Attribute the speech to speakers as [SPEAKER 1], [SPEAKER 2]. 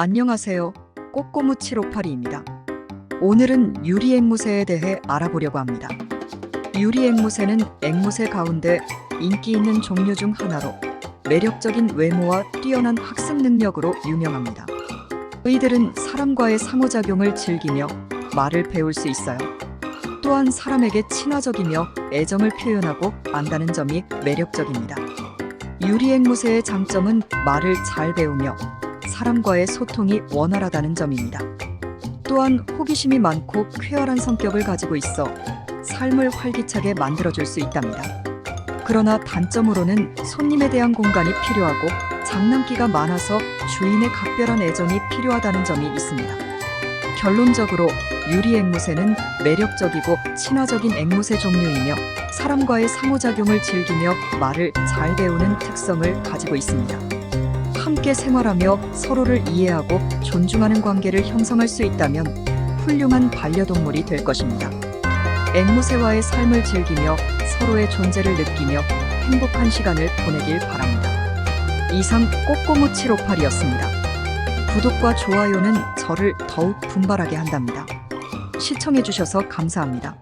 [SPEAKER 1] 안녕하세요. 꼬꼬무 758입니다. 오늘은 유리 앵무새에 대해 알아보려고 합니다. 유리 앵무새는 앵무새 가운데 인기 있는 종류 중 하나로 매력적인 외모와 뛰어난 학습 능력으로 유명합니다. 의들은 사람과의 상호작용을 즐기며 말을 배울 수 있어요. 또한 사람에게 친화적이며 애정을 표현하고 안다는 점이 매력적입니다. 유리 앵무새의 장점은 말을 잘 배우며 사람과의 소통이 원활하다는 점입니다. 또한 호기심이 많고 쾌활한 성격을 가지고 있어 삶을 활기차게 만들어줄 수 있답니다. 그러나 단점으로는 손님에 대한 공간이 필요하고 장난기가 많아서 주인의 각별한 애정이 필요하다는 점이 있습니다. 결론적으로 유리 앵무새는 매력적이고 친화적인 앵무새 종류이며 사람과의 상호작용을 즐기며 말을 잘 배우는 특성을 가지고 있습니다. 함께 생활하며 서로를 이해하고 존중하는 관계를 형성할 수 있다면 훌륭한 반려동물이 될 것입니다. 앵무새와의 삶을 즐기며 서로의 존재를 느끼며 행복한 시간을 보내길 바랍니다. 이상 꼬꼬무 758이었습니다. 구독과 좋아요는 저를 더욱 분발하게 한답니다. 시청해주셔서 감사합니다.